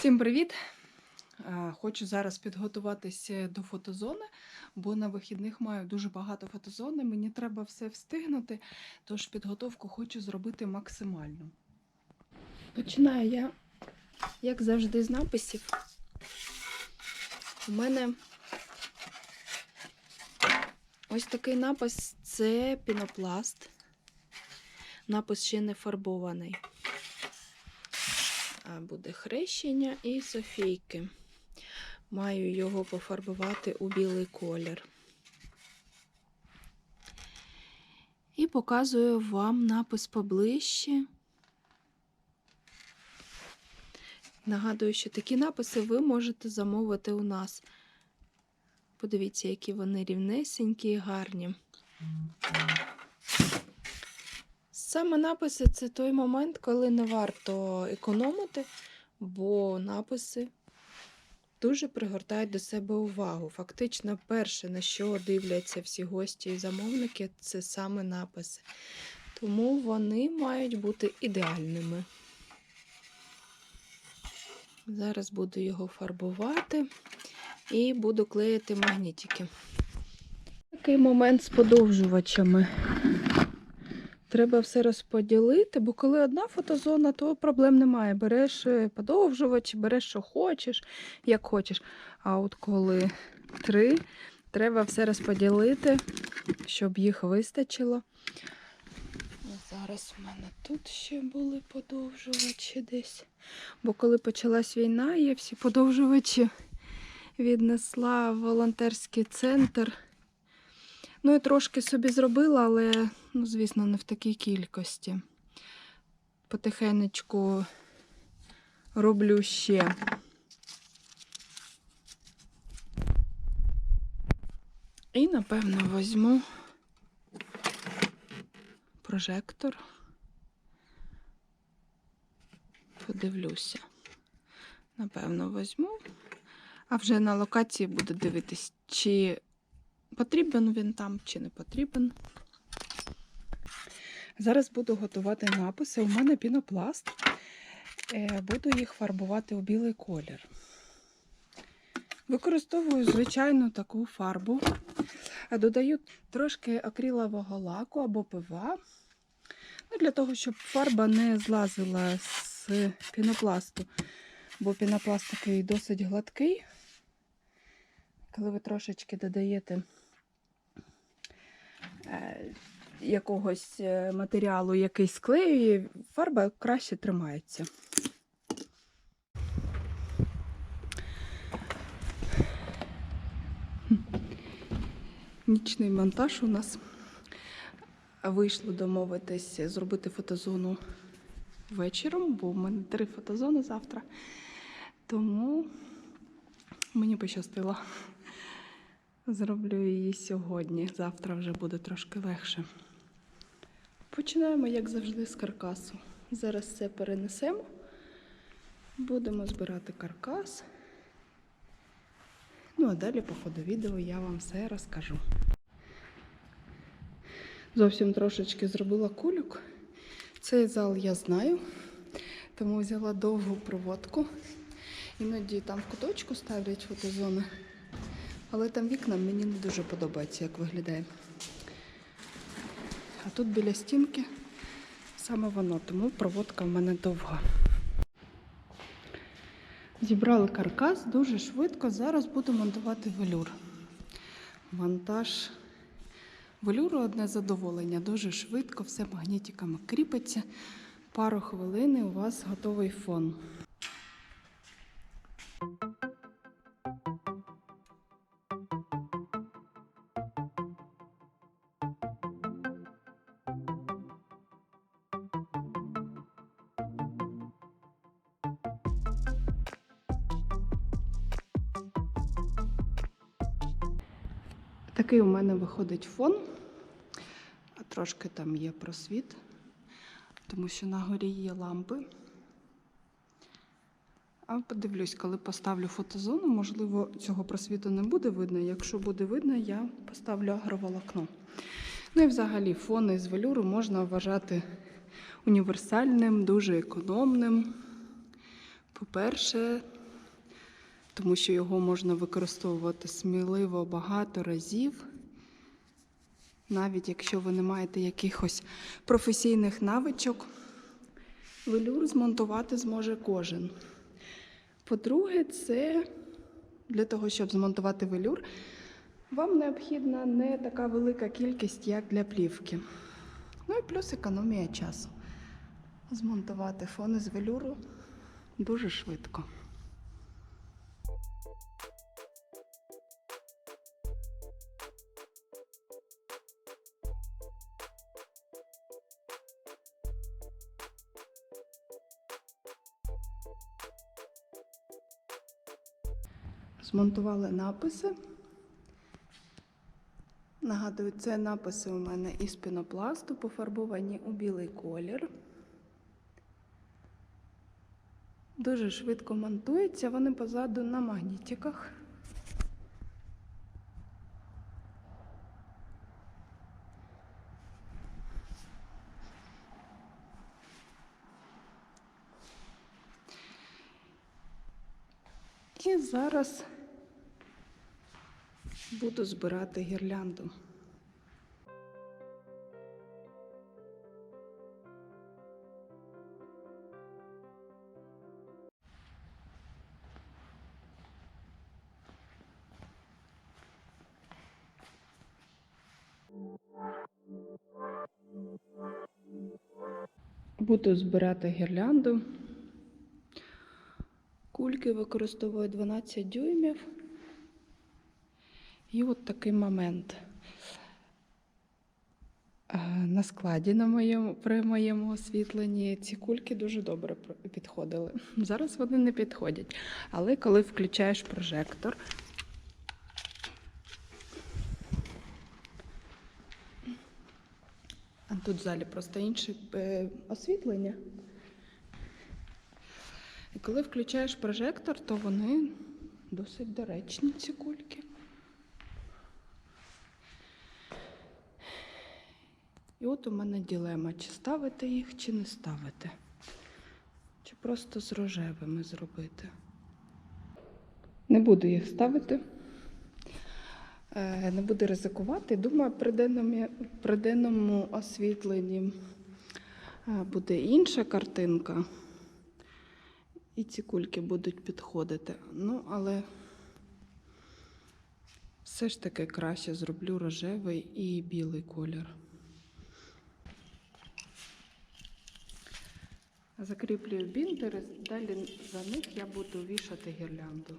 Всім привіт! Е, Хочу зараз підготуватися до фотозони, бо на вихідних маю дуже багато фотозони. Мені треба все встигнути, тож підготовку хочу зробити максимально. Починаю я, як завжди, з написів. У мене ось такий напис це пінопласт. Напис ще не фарбований. А, Буде хрещення і Софійки. Маю його пофарбувати у білий колір. І показую вам напис поближче. Нагадую, що такі написи ви можете замовити у нас. Подивіться, які вони рівнесенькі і гарні. Саме написи це той момент, коли не варто економити, бо написи дуже пригортають до себе увагу. Фактично, перше, на що дивляться всі гості і замовники, це саме написи. Тому вони мають бути ідеальними. Зараз буду його фарбувати і буду клеїти магнітики. Такий момент з подовжувачами. Треба все розподілити, бо коли одна фотозона, то проблем немає. Береш е, подовжувач, береш, що хочеш, як хочеш. А от коли три, треба все розподілити, щоб їх вистачило. Зараз у мене тут ще були подовжувачі десь. Бо коли почалась війна, я всі подовжувачі віднесла в волонтерський центр. Ну і трошки собі зробила, але, ну, звісно, не в такій кількості. Потихенечку роблю ще. І, напевно, візьму прожектор. Подивлюся. Напевно, візьму. А вже на локації буду дивитись, чи потрібен він там чи не потрібен. Зараз буду готувати написи. У мене пінопласт. Е, Буду їх фарбувати у білий колір. Використовую звичайну таку фарбу. Додаю трошки акрилового лаку або пива. Ну, Для того, щоб фарба не злазила з пінопласту, бо пінопласт такий досить гладкий. Коли ви трошечки додаєте якогось е, матеріалу, який склеює, фарба краще тримається. Нічний монтаж у нас. Вийшло домовитись зробити фотозону вечором, бо в мене три фотозони завтра. Тому мені пощастило. Зроблю її сьогодні. Завтра вже буде трошки легше. Починаємо, як завжди, з каркасу. Зараз все перенесемо. Будемо збирати каркас. Ну, а далі, по ходу відео, я вам все розкажу. Зовсім трошечки зробила кульок. Цей зал я знаю, тому взяла довгу проводку. Іноді там в куточку ставлять фотозони. Але там вікна мені не дуже подобається, як виглядає. А тут біля стінки саме воно, тому проводка в мене довга. Зібрали каркас дуже швидко. Зараз буду монтувати велюр. Монтаж велюру одне задоволення. Дуже швидко, все магнітиками кріпиться. Пару хвилин і у вас готовий фон. Такий у мене виходить фон, трошки там є просвіт, тому що на горі є лампи. А подивлюсь, коли поставлю фотозону, можливо, цього просвіту не буде видно. Якщо буде видно, я поставлю агроволокно. Ну і взагалі фон із велюру можна вважати універсальним, дуже економним. По-перше, тому що його можна використовувати сміливо багато разів. Навіть якщо ви не маєте якихось професійних навичок, велюр змонтувати зможе кожен. По-друге, це для того, щоб змонтувати велюр, вам необхідна не така велика кількість, як для плівки. Ну і плюс економія часу. Змонтувати фони з велюру дуже швидко. Змонтували написи. Нагадую, це написи у мене із пінопласту, пофарбовані у білий колір. Дуже швидко монтуються, вони позаду на магнітиках. І зараз буду збирати гірлянду. Буду збирати гірлянду. Кульки використовую 12 дюймів. І от такий момент. Е, На складі на моєму, при моєму освітленні ці кульки дуже добре підходили. Зараз вони не підходять. Але коли включаєш прожектор, а тут в залі просто інше е, освітлення. І коли включаєш прожектор, то вони досить доречні, ці кульки. І от у мене ділема, чи ставити їх, чи не ставити. Чи просто з рожевими зробити. Не буду їх ставити. Е, Не буду ризикувати. Думаю, при денному, при денному освітленні е, буде інша картинка. І ці кульки будуть підходити. Ну, але все ж таки краще зроблю рожевий і білий колір. Закріплюю бінтери, далі за них я буду вішати гірлянду.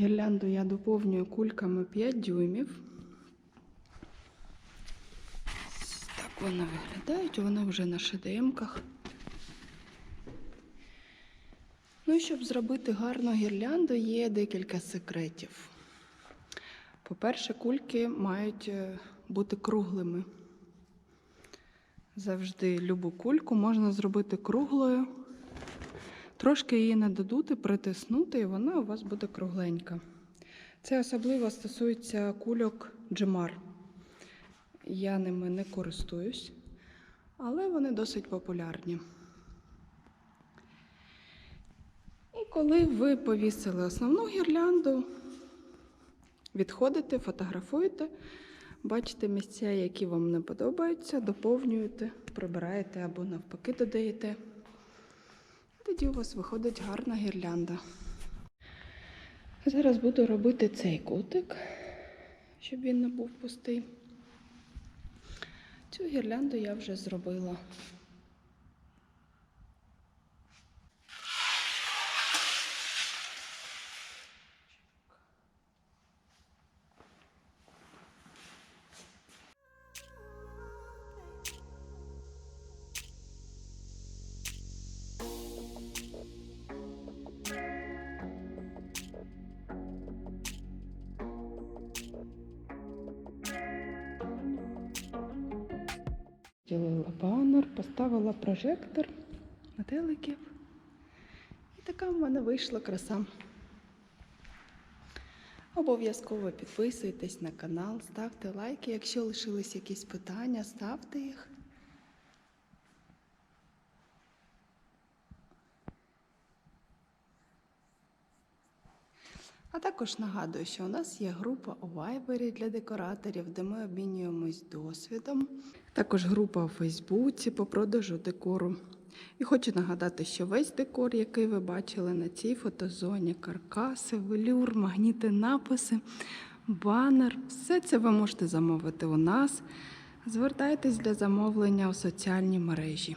Гірлянду я доповнюю кульками 5 дюймів. Так вони виглядають, вони вже на шедемках. Ну і щоб зробити гарну гірлянду, є декілька секретів. По-перше, кульки мають е, бути круглими. Завжди любу кульку можна зробити круглою. Трошки її нададути, притиснути, і вона у вас буде кругленька. Це особливо стосується кульок джемар. Я ними не користуюсь, але вони досить популярні. І коли ви повісили основну гірлянду, відходите, фотографуєте, бачите місця, які вам не подобаються, доповнюєте, прибираєте або навпаки додаєте. Тоді у вас виходить гарна гірлянда. Зараз буду робити цей кутик, щоб він не був пустий. Цю гірлянду я вже зробила. Ділила банер, поставила прожектор метеликів. І така в мене вийшла краса. Обов'язково підписуйтесь на канал, ставте лайки. Якщо лишились якісь питання, ставте їх. А також нагадую, що у нас є група у Вайбері для декораторів, де ми обмінюємось досвідом. Також група у Фейсбуці по продажу декору. І хочу нагадати, що весь декор, який ви бачили на цій фотозоні, каркаси, велюр, магніти, написи, банер, все це ви можете замовити у нас. Звертайтесь для замовлення у соціальні мережі.